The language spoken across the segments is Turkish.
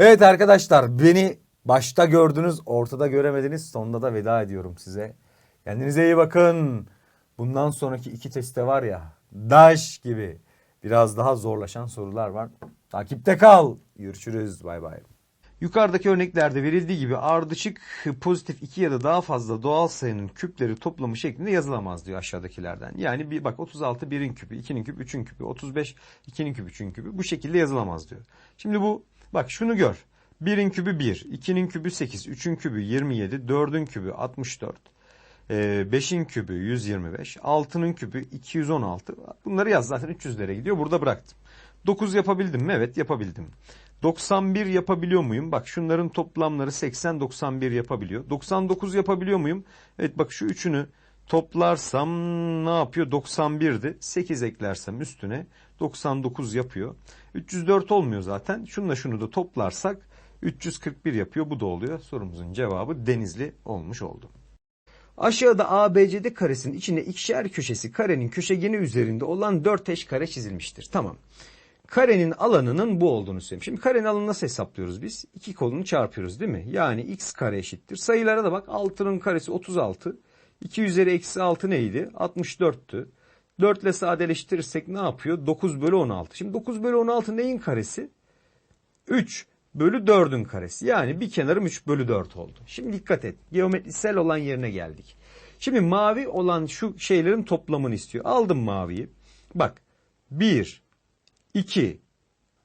Evet arkadaşlar beni başta gördünüz, ortada göremediniz. Sonunda da veda ediyorum size. Kendinize iyi bakın. Bundan sonraki iki testte var ya, daş gibi biraz daha zorlaşan sorular var. Takipte kal. Görüşürüz. Bay bay. Yukarıdaki örneklerde verildiği gibi ardışık pozitif iki ya da daha fazla doğal sayının küpleri toplamı şeklinde yazılamaz diyor aşağıdakilerden. Yani bir bak 36 1'in küpü, 2'nin küpü, 3'ün küpü, 35 2'nin küpü, 3'ün küpü bu şekilde yazılamaz diyor. Şimdi bu bak şunu gör. 1'in küpü 1, 2'nin küpü 8, 3'ün küpü 27, 4'ün küpü 64. 5'in küpü 125, 6'nın küpü 216. Bunları yaz zaten 300'lere gidiyor. Burada bıraktım. 9 yapabildim mi? Evet yapabildim. 91 yapabiliyor muyum? Bak şunların toplamları 80 91 yapabiliyor. 99 yapabiliyor muyum? Evet bak şu üçünü toplarsam ne yapıyor? 91'di. 8 eklersem üstüne 99 yapıyor. 304 olmuyor zaten. Şununla şunu da toplarsak 341 yapıyor. Bu da oluyor. Sorumuzun cevabı Denizli olmuş oldu. Aşağıda ABCD karesinin içine ikişer köşesi karenin köşegeni üzerinde olan dört eş kare çizilmiştir. Tamam. Karenin alanının bu olduğunu söyleyeyim. Şimdi karenin alanını nasıl hesaplıyoruz biz? İki kolunu çarpıyoruz değil mi? Yani x kare eşittir. Sayılara da bak 6'nın karesi 36. 2 üzeri eksi 6 neydi? 64'tü. 4 ile sadeleştirirsek ne yapıyor? 9 bölü 16. Şimdi 9 bölü 16 neyin karesi? 3 bölü 4'ün karesi. Yani bir kenarım 3 bölü 4 oldu. Şimdi dikkat et. Geometrisel olan yerine geldik. Şimdi mavi olan şu şeylerin toplamını istiyor. Aldım maviyi. Bak 1, 2,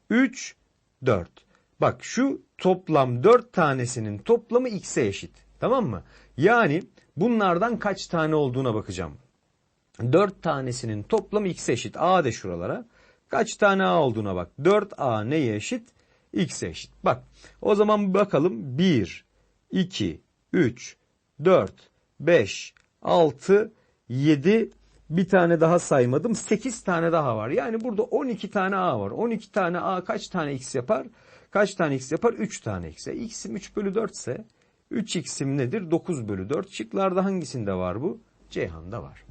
3, 4. Bak şu toplam 4 tanesinin toplamı x'e eşit. Tamam mı? Yani bunlardan kaç tane olduğuna bakacağım. 4 tanesinin toplamı x'e eşit. A de şuralara. Kaç tane A olduğuna bak. 4A neye eşit? X'e eşit. Bak o zaman bakalım 1, 2, 3, 4, 5, 6, 7, bir tane daha saymadım. 8 tane daha var. Yani burada 12 tane A var. 12 tane A kaç tane X yapar? Kaç tane X yapar? 3 tane X. E, X'im 3 bölü 4 ise 3X'im nedir? 9 bölü 4. Şıklarda hangisinde var bu? Ceyhan'da var.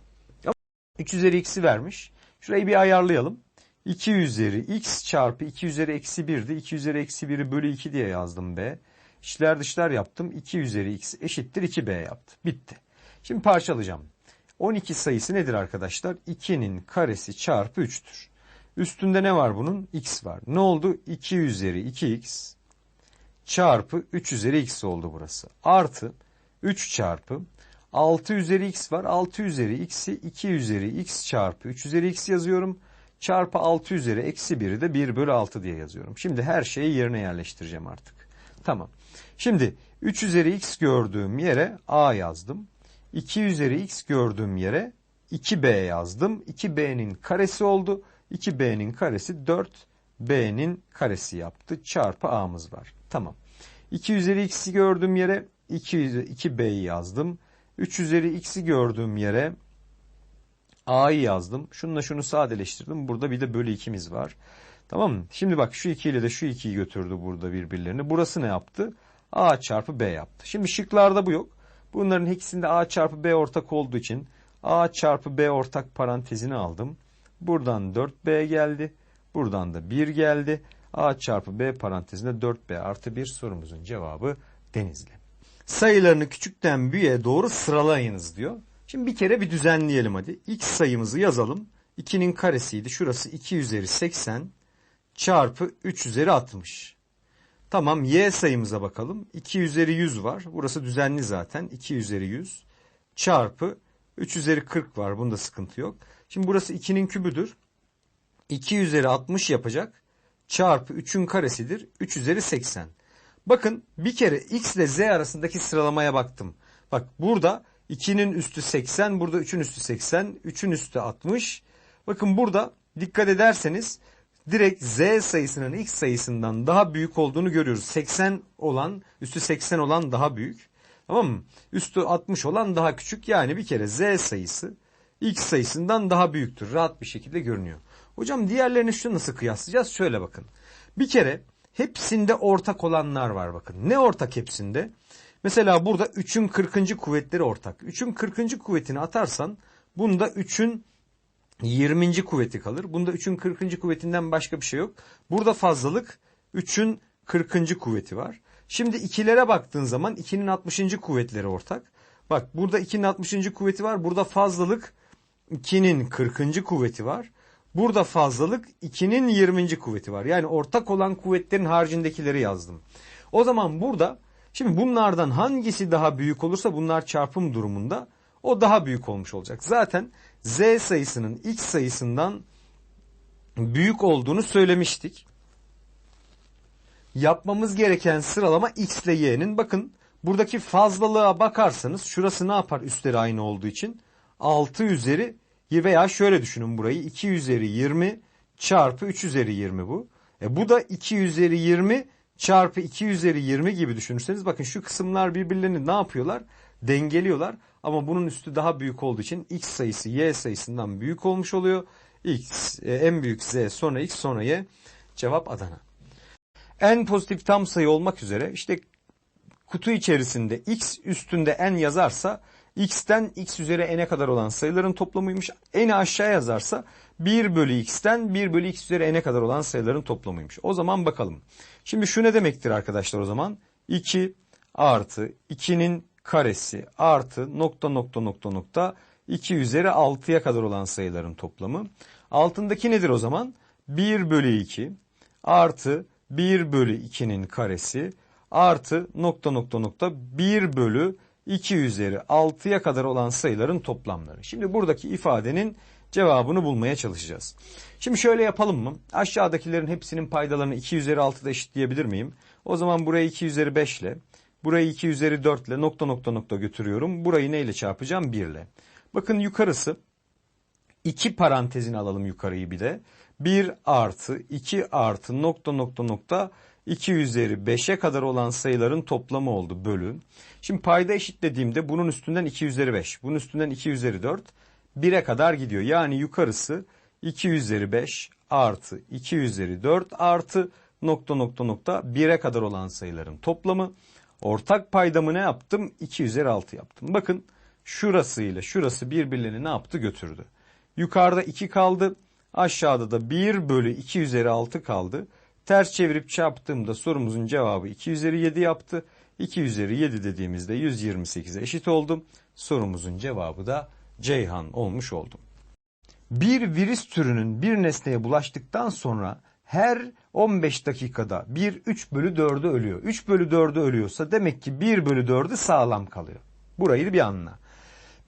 3 üzeri x'i vermiş. Şurayı bir ayarlayalım. 2 üzeri x çarpı 2 üzeri eksi 1'di. 2 üzeri eksi 1'i bölü 2 diye yazdım b. İşler dışlar yaptım. 2 üzeri x eşittir 2b yaptı. Bitti. Şimdi parçalayacağım. 12 sayısı nedir arkadaşlar? 2'nin karesi çarpı 3'tür. Üstünde ne var bunun? x var. Ne oldu? 2 üzeri 2x çarpı 3 üzeri x oldu burası. Artı 3 çarpı 6 üzeri x var. 6 üzeri x'i 2 üzeri x çarpı 3 üzeri x yazıyorum. Çarpı 6 üzeri eksi 1'i de 1 bölü 6 diye yazıyorum. Şimdi her şeyi yerine yerleştireceğim artık. Tamam. Şimdi 3 üzeri x gördüğüm yere a yazdım. 2 üzeri x gördüğüm yere 2b yazdım. 2b'nin karesi oldu. 2b'nin karesi 4. b'nin karesi yaptı. Çarpı a'mız var. Tamam. 2 üzeri x'i gördüğüm yere 2, 2b'yi yazdım. 3 üzeri x'i gördüğüm yere a'yı yazdım. Şununla şunu sadeleştirdim. Burada bir de bölü 2'miz var. Tamam mı? Şimdi bak şu 2 ile de şu 2'yi götürdü burada birbirlerini. Burası ne yaptı? a çarpı b yaptı. Şimdi şıklarda bu yok. Bunların ikisinde a çarpı b ortak olduğu için a çarpı b ortak parantezini aldım. Buradan 4b geldi. Buradan da 1 geldi. a çarpı b parantezinde 4b artı 1 sorumuzun cevabı Denizli. Sayılarını küçükten büyüğe doğru sıralayınız diyor. Şimdi bir kere bir düzenleyelim hadi. X sayımızı yazalım. 2'nin karesiydi. Şurası 2 üzeri 80 çarpı 3 üzeri 60. Tamam y sayımıza bakalım. 2 üzeri 100 var. Burası düzenli zaten. 2 üzeri 100 çarpı 3 üzeri 40 var. Bunda sıkıntı yok. Şimdi burası 2'nin kübüdür. 2 üzeri 60 yapacak. Çarpı 3'ün karesidir. 3 üzeri 80. Bakın bir kere x ile z arasındaki sıralamaya baktım. Bak burada 2'nin üstü 80, burada 3'ün üstü 80, 3'ün üstü 60. Bakın burada dikkat ederseniz direkt z sayısının x sayısından daha büyük olduğunu görüyoruz. 80 olan, üstü 80 olan daha büyük. Tamam mı? Üstü 60 olan daha küçük. Yani bir kere z sayısı x sayısından daha büyüktür. Rahat bir şekilde görünüyor. Hocam diğerlerini şu nasıl kıyaslayacağız? Şöyle bakın. Bir kere hepsinde ortak olanlar var bakın. Ne ortak hepsinde? Mesela burada 3'ün 40. kuvvetleri ortak. 3'ün 40. kuvvetini atarsan bunda 3'ün 20. kuvveti kalır. Bunda 3'ün 40. kuvvetinden başka bir şey yok. Burada fazlalık 3'ün 40. kuvveti var. Şimdi ikilere baktığın zaman 2'nin 60. kuvvetleri ortak. Bak burada 2'nin 60. kuvveti var. Burada fazlalık 2'nin 40. kuvveti var. Burada fazlalık 2'nin 20. kuvveti var. Yani ortak olan kuvvetlerin haricindekileri yazdım. O zaman burada şimdi bunlardan hangisi daha büyük olursa bunlar çarpım durumunda o daha büyük olmuş olacak. Zaten z sayısının x sayısından büyük olduğunu söylemiştik. Yapmamız gereken sıralama x ile y'nin. Bakın buradaki fazlalığa bakarsanız şurası ne yapar üstleri aynı olduğu için? 6 üzeri veya şöyle düşünün burayı 2 üzeri 20 çarpı 3 üzeri 20 bu. E bu da 2 üzeri 20 çarpı 2 üzeri 20 gibi düşünürseniz bakın şu kısımlar birbirlerini ne yapıyorlar? Dengeliyorlar ama bunun üstü daha büyük olduğu için x sayısı y sayısından büyük olmuş oluyor. x e, en büyük z sonra x sonra y cevap Adana. En pozitif tam sayı olmak üzere işte kutu içerisinde x üstünde n yazarsa x'ten x üzeri n'e kadar olan sayıların toplamıymış. N'i aşağı yazarsa 1 bölü x'ten 1 bölü x üzeri n'e kadar olan sayıların toplamıymış. O zaman bakalım. Şimdi şu ne demektir arkadaşlar o zaman? 2 artı 2'nin karesi artı nokta nokta nokta nokta 2 üzeri 6'ya kadar olan sayıların toplamı. Altındaki nedir o zaman? 1 bölü 2 artı 1 bölü 2'nin karesi artı nokta nokta nokta 1 bölü 2 üzeri 6'ya kadar olan sayıların toplamları. Şimdi buradaki ifadenin cevabını bulmaya çalışacağız. Şimdi şöyle yapalım mı? Aşağıdakilerin hepsinin paydalarını 2 üzeri 6'da eşitleyebilir miyim? O zaman burayı 2 üzeri 5 ile, burayı 2 üzeri 4 ile nokta nokta nokta götürüyorum. Burayı neyle çarpacağım? 1 ile. Bakın yukarısı 2 parantezini alalım yukarıyı bir de. 1 artı 2 artı nokta nokta nokta 2 üzeri 5'e kadar olan sayıların toplamı oldu bölü. Şimdi payda eşitlediğimde bunun üstünden 2 üzeri 5, bunun üstünden 2 üzeri 4, 1'e kadar gidiyor. Yani yukarısı 2 üzeri 5 artı 2 üzeri 4 artı nokta nokta nokta 1'e kadar olan sayıların toplamı. Ortak paydamı ne yaptım? 2 üzeri 6 yaptım. Bakın şurası ile şurası birbirlerini ne yaptı götürdü. Yukarıda 2 kaldı. Aşağıda da 1 bölü 2 üzeri 6 kaldı. Ters çevirip çarptığımda sorumuzun cevabı 2 üzeri 7 yaptı. 2 üzeri 7 dediğimizde 128'e eşit oldu. Sorumuzun cevabı da Ceyhan olmuş oldu. Bir virüs türünün bir nesneye bulaştıktan sonra her 15 dakikada bir 3 bölü 4'ü ölüyor. 3 bölü 4'ü ölüyorsa demek ki 1 bölü 4'ü sağlam kalıyor. Burayı bir anla.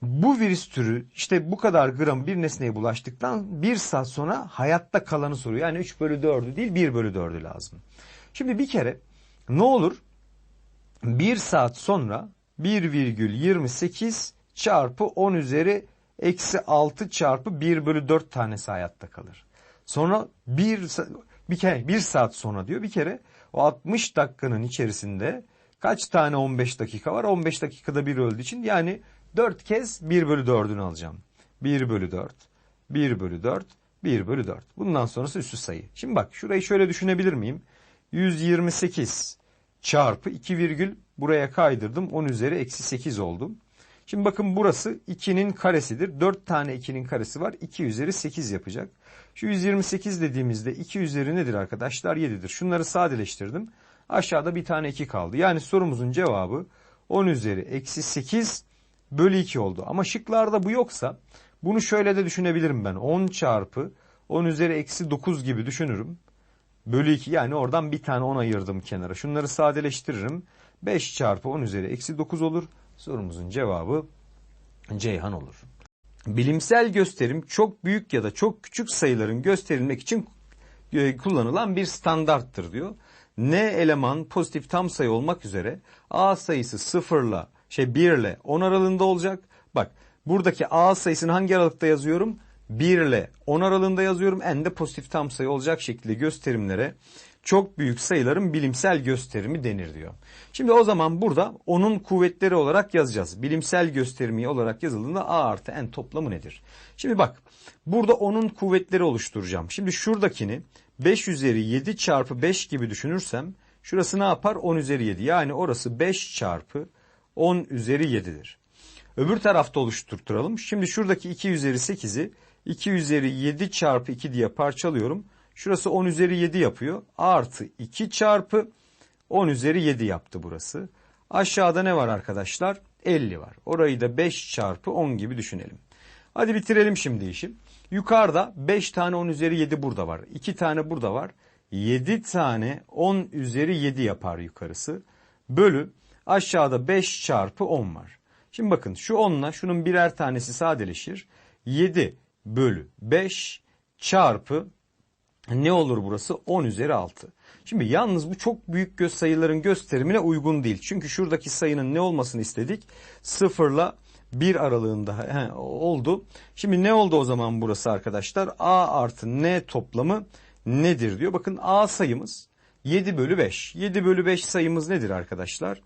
Bu virüs türü işte bu kadar gram bir nesneye bulaştıktan bir saat sonra hayatta kalanı soruyor. Yani 3 bölü 4'ü değil 1 bölü 4'ü lazım. Şimdi bir kere ne olur? 1 saat sonra 1,28 çarpı 10 üzeri eksi 6 çarpı 1 bölü 4 tanesi hayatta kalır. Sonra bir, bir kere bir saat sonra diyor bir kere o 60 dakikanın içerisinde kaç tane 15 dakika var? 15 dakikada bir öldüğü için yani 4 kez 1 bölü 4'ünü alacağım. 1 bölü 4, 1 bölü 4, 1 bölü 4. Bundan sonrası üstü sayı. Şimdi bak şurayı şöyle düşünebilir miyim? 128 çarpı 2 virgül buraya kaydırdım. 10 üzeri eksi 8 oldum. Şimdi bakın burası 2'nin karesidir. 4 tane 2'nin karesi var. 2 üzeri 8 yapacak. Şu 128 dediğimizde 2 üzeri nedir arkadaşlar? 7'dir. Şunları sadeleştirdim. Aşağıda bir tane 2 kaldı. Yani sorumuzun cevabı 10 üzeri eksi 8 bölü 2 oldu. Ama şıklarda bu yoksa bunu şöyle de düşünebilirim ben. 10 çarpı 10 üzeri eksi 9 gibi düşünürüm. Bölü 2 yani oradan bir tane 10 ayırdım kenara. Şunları sadeleştiririm. 5 çarpı 10 üzeri eksi 9 olur. Sorumuzun cevabı Ceyhan olur. Bilimsel gösterim çok büyük ya da çok küçük sayıların gösterilmek için e, kullanılan bir standarttır diyor. N eleman pozitif tam sayı olmak üzere A sayısı 0 ile şey 1 ile 10 aralığında olacak. Bak buradaki A sayısını hangi aralıkta yazıyorum? 1 ile 10 aralığında yazıyorum. N de pozitif tam sayı olacak şekilde gösterimlere çok büyük sayıların bilimsel gösterimi denir diyor. Şimdi o zaman burada onun kuvvetleri olarak yazacağız. Bilimsel gösterimi olarak yazıldığında A artı N toplamı nedir? Şimdi bak burada onun kuvvetleri oluşturacağım. Şimdi şuradakini 5 üzeri 7 çarpı 5 gibi düşünürsem şurası ne yapar? 10 üzeri 7 yani orası 5 çarpı 10 üzeri 7'dir. Öbür tarafta oluşturturalım. Şimdi şuradaki 2 üzeri 8'i 2 üzeri 7 çarpı 2 diye parçalıyorum. Şurası 10 üzeri 7 yapıyor. Artı 2 çarpı 10 üzeri 7 yaptı burası. Aşağıda ne var arkadaşlar? 50 var. Orayı da 5 çarpı 10 gibi düşünelim. Hadi bitirelim şimdi işi. Yukarıda 5 tane 10 üzeri 7 burada var. 2 tane burada var. 7 tane 10 üzeri 7 yapar yukarısı. Bölü aşağıda 5 çarpı 10 var. Şimdi bakın şu 10 ile şunun birer tanesi sadeleşir. 7 bölü 5 çarpı ne olur burası? 10 üzeri 6. Şimdi yalnız bu çok büyük göz sayıların gösterimine uygun değil. Çünkü şuradaki sayının ne olmasını istedik? 0 ile 1 aralığında he, oldu. Şimdi ne oldu o zaman burası arkadaşlar? A artı N toplamı nedir diyor. Bakın A sayımız 7 bölü 5. 7 bölü 5 sayımız nedir arkadaşlar?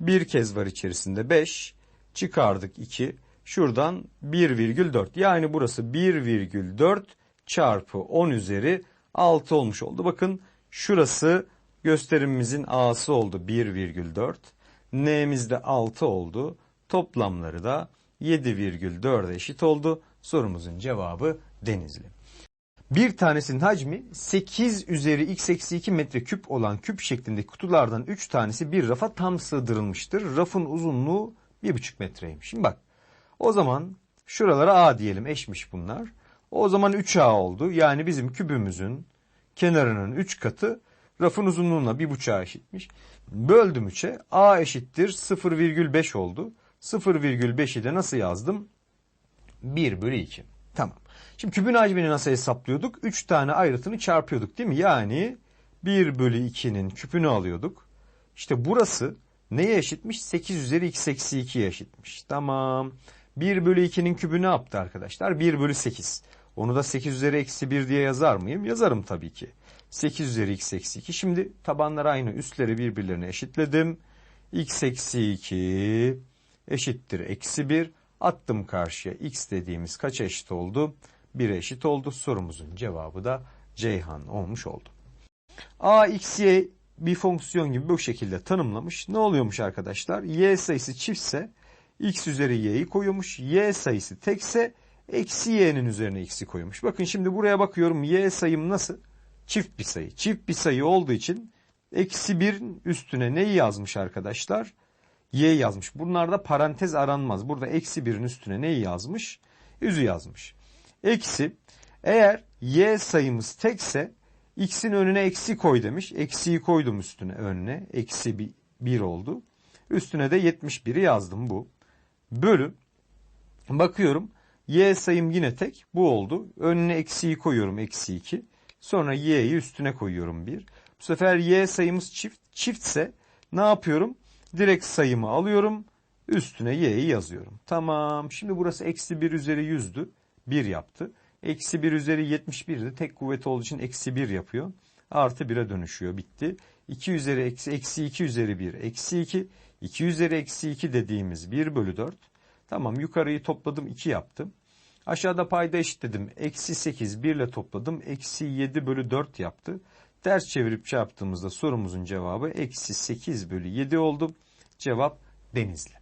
Bir kez var içerisinde 5. Çıkardık 2. Şuradan 1,4. Yani burası 1,4 çarpı 10 üzeri 6 olmuş oldu. Bakın şurası gösterimimizin A'sı oldu 1,4. N'miz de 6 oldu. Toplamları da 7,4'e eşit oldu. Sorumuzun cevabı Denizli. Bir tanesinin hacmi 8 üzeri x eksi 2 metreküp olan küp şeklindeki kutulardan 3 tanesi bir rafa tam sığdırılmıştır. Rafın uzunluğu 1,5 metreymiş. Şimdi bak o zaman şuralara A diyelim eşmiş bunlar. O zaman 3A oldu. Yani bizim kübümüzün kenarının 3 katı rafın uzunluğuna 1,5'a eşitmiş. Böldüm 3'e A eşittir 0,5 oldu. 0,5'i de nasıl yazdım? 1 bölü 2. Tamam. Şimdi küpün hacmini nasıl hesaplıyorduk? 3 tane ayrıtını çarpıyorduk değil mi? Yani 1 bölü 2'nin küpünü alıyorduk. İşte burası neye eşitmiş? 8 üzeri x eksi 2'ye eşitmiş. Tamam. 1 bölü 2'nin kübü ne yaptı arkadaşlar? 1 bölü 8. Onu da 8 üzeri eksi 1 diye yazar mıyım? Yazarım tabii ki. 8 üzeri x eksi 2. Şimdi tabanlar aynı. Üstleri birbirlerine eşitledim. x eksi 2 eşittir eksi 1. Attım karşıya. x dediğimiz kaça eşit oldu? 1'e eşit oldu. Sorumuzun cevabı da Ceyhan olmuş oldu. A, x, y bir fonksiyon gibi bu şekilde tanımlamış. Ne oluyormuş arkadaşlar? Y sayısı çiftse x üzeri y'yi koyuyormuş. Y sayısı tekse eksi y'nin üzerine x'i koymuş. Bakın şimdi buraya bakıyorum. Y sayım nasıl? Çift bir sayı. Çift bir sayı olduğu için eksi 1'in üstüne neyi yazmış arkadaşlar? Y yazmış. Bunlarda parantez aranmaz. Burada eksi 1'in üstüne neyi yazmış? Yüzü yazmış. Eksi eğer y sayımız tekse x'in önüne eksi koy demiş. Eksiyi koydum üstüne önüne. Eksi 1 oldu. Üstüne de 71'i yazdım bu. Bölü. Bakıyorum. Y sayım yine tek. Bu oldu. Önüne eksiyi koyuyorum. Eksi 2. Sonra y'yi üstüne koyuyorum 1. Bu sefer y sayımız çift. Çiftse ne yapıyorum? Direkt sayımı alıyorum. Üstüne y'yi yazıyorum. Tamam. Şimdi burası eksi 1 üzeri 100'dü. 1 yaptı. Eksi 1 üzeri 71'di. Tek kuvveti olduğu için eksi 1 yapıyor. Artı 1'e dönüşüyor. Bitti. 2 üzeri eksi, eksi 2 üzeri 1. Eksi 2. 2 üzeri eksi 2 dediğimiz 1 bölü 4. Tamam yukarıyı topladım 2 yaptım. Aşağıda payda eşitledim. Eksi 8 1 ile topladım. Eksi 7 bölü 4 yaptı. Ters çevirip çarptığımızda sorumuzun cevabı eksi 8 bölü 7 oldu. Cevap Denizli.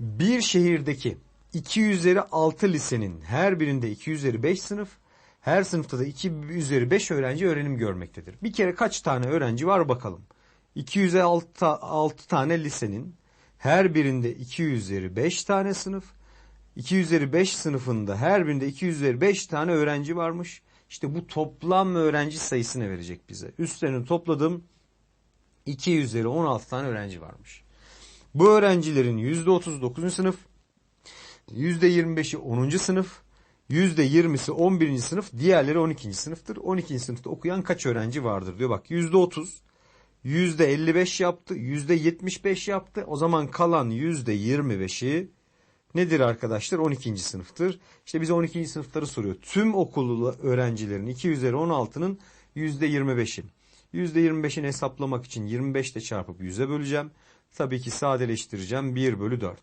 Bir şehirdeki 2 üzeri 6 lisenin her birinde 2 üzeri 5 sınıf, her sınıfta da 2 üzeri 5 öğrenci öğrenim görmektedir. Bir kere kaç tane öğrenci var bakalım. 2 üzeri 6, 6 tane lisenin her birinde 2 üzeri 5 tane sınıf, 2 üzeri 5 sınıfında her birinde 2 üzeri 5 tane öğrenci varmış. İşte bu toplam öğrenci sayısını verecek bize. Üstlerini topladım. 2 üzeri 16 tane öğrenci varmış. Bu öğrencilerin %39. sınıf, %25'i 10. sınıf, %20'si 11. sınıf, diğerleri 12. sınıftır. 12. sınıfta okuyan kaç öğrenci vardır diyor. Bak %30, %55 yaptı, %75 yaptı. O zaman kalan %25'i nedir arkadaşlar? 12. sınıftır. İşte bize 12. sınıfları soruyor. Tüm okulu öğrencilerin 2 üzeri 16'nın %25'i. %25'ini hesaplamak için 25 ile çarpıp 100'e böleceğim. Tabii ki sadeleştireceğim 1 bölü 4.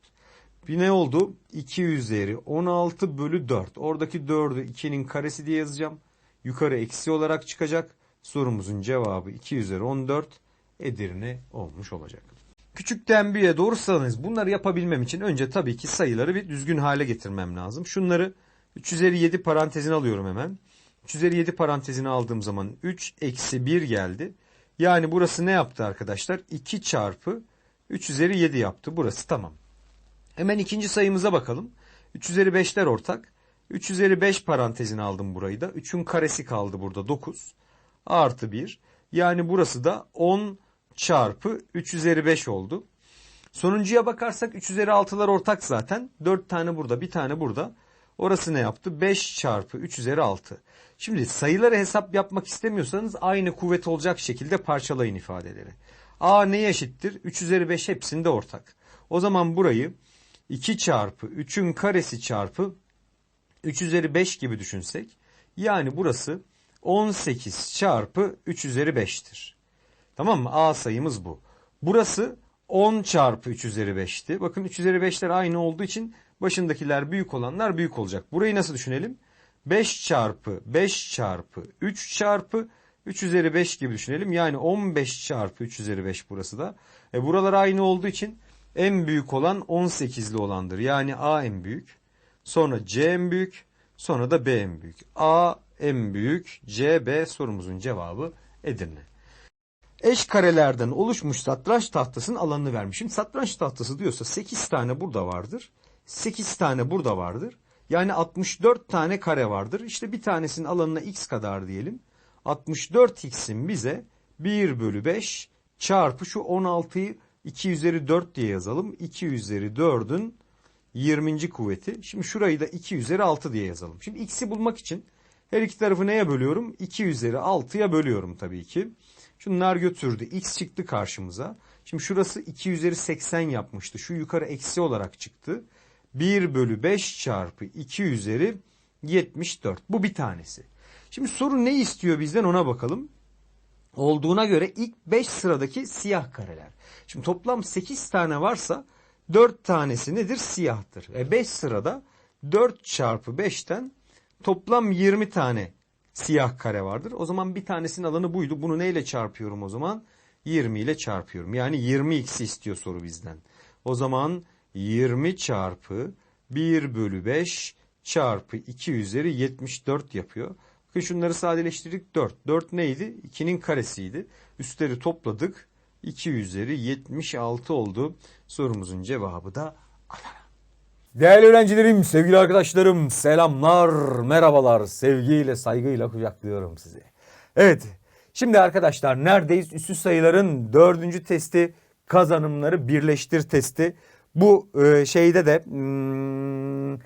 Bir ne oldu? 2 üzeri 16 bölü 4. Oradaki 4'ü 2'nin karesi diye yazacağım. Yukarı eksi olarak çıkacak. Sorumuzun cevabı 2 üzeri 14 Edirne olmuş olacak. Küçükten büyüğe doğrusanız bunları yapabilmem için önce tabii ki sayıları bir düzgün hale getirmem lazım. Şunları 3 üzeri 7 parantezine alıyorum hemen. 3 üzeri 7 parantezine aldığım zaman 3 eksi 1 geldi. Yani burası ne yaptı arkadaşlar? 2 çarpı 3 üzeri 7 yaptı. Burası tamam. Hemen ikinci sayımıza bakalım. 3 üzeri 5'ler ortak. 3 üzeri 5 parantezine aldım burayı da. 3'ün karesi kaldı burada 9. Artı 1. Yani burası da 10 çarpı 3 üzeri 5 oldu. Sonuncuya bakarsak 3 üzeri 6'lar ortak zaten. 4 tane burada bir tane burada. Orası ne yaptı? 5 çarpı 3 üzeri 6. Şimdi sayıları hesap yapmak istemiyorsanız aynı kuvvet olacak şekilde parçalayın ifadeleri. A neye eşittir? 3 üzeri 5 hepsinde ortak. O zaman burayı 2 çarpı 3'ün karesi çarpı 3 üzeri 5 gibi düşünsek. Yani burası 18 çarpı 3 üzeri 5'tir. Tamam mı? A sayımız bu. Burası 10 çarpı 3 üzeri 5'ti. Bakın 3 üzeri 5'ler aynı olduğu için başındakiler büyük olanlar büyük olacak. Burayı nasıl düşünelim? 5 çarpı 5 çarpı 3 çarpı 3 üzeri 5 gibi düşünelim. Yani 15 çarpı 3 üzeri 5 burası da. E buralar aynı olduğu için en büyük olan 18'li olandır. Yani A en büyük. Sonra C en büyük. Sonra da B en büyük. A en büyük. C, B sorumuzun cevabı Edirne. Eş karelerden oluşmuş satranç tahtasının alanını vermiş. Şimdi satranç tahtası diyorsa 8 tane burada vardır. 8 tane burada vardır. Yani 64 tane kare vardır. İşte bir tanesinin alanına x kadar diyelim. 64x'in bize 1 bölü 5 çarpı şu 16'yı 2 üzeri 4 diye yazalım. 2 üzeri 4'ün 20. kuvveti. Şimdi şurayı da 2 üzeri 6 diye yazalım. Şimdi x'i bulmak için her iki tarafı neye bölüyorum? 2 üzeri 6'ya bölüyorum tabii ki. Şunlar götürdü. X çıktı karşımıza. Şimdi şurası 2 üzeri 80 yapmıştı. Şu yukarı eksi olarak çıktı. 1 bölü 5 çarpı 2 üzeri 74. Bu bir tanesi. Şimdi soru ne istiyor bizden ona bakalım. Olduğuna göre ilk 5 sıradaki siyah kareler. Şimdi toplam 8 tane varsa 4 tanesi nedir? Siyahtır. E 5 sırada 4 çarpı 5'ten toplam 20 tane siyah kare vardır. O zaman bir tanesinin alanı buydu. Bunu neyle çarpıyorum o zaman? 20 ile çarpıyorum. Yani 20x'i istiyor soru bizden. O zaman 20 çarpı 1 bölü 5 çarpı 2 üzeri 74 yapıyor. Bakın şunları sadeleştirdik 4. 4 neydi? 2'nin karesiydi. Üstleri topladık. 2 üzeri 76 oldu. Sorumuzun cevabı da Değerli öğrencilerim, sevgili arkadaşlarım, selamlar, merhabalar, sevgiyle, saygıyla kucaklıyorum sizi. Evet, şimdi arkadaşlar neredeyiz? Üstü sayıların dördüncü testi, kazanımları birleştir testi. Bu e, şeyde de hmm,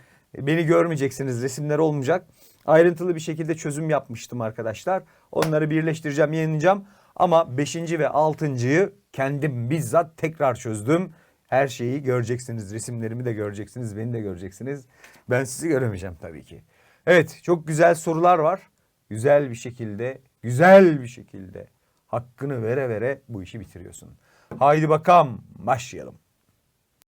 beni görmeyeceksiniz, resimler olmayacak. Ayrıntılı bir şekilde çözüm yapmıştım arkadaşlar. Onları birleştireceğim, yayınlayacağım. Ama 5. ve 6.yı kendim bizzat tekrar çözdüm. Her şeyi göreceksiniz. Resimlerimi de göreceksiniz. Beni de göreceksiniz. Ben sizi göremeyeceğim tabii ki. Evet çok güzel sorular var. Güzel bir şekilde, güzel bir şekilde hakkını vere vere bu işi bitiriyorsun. Haydi bakalım başlayalım.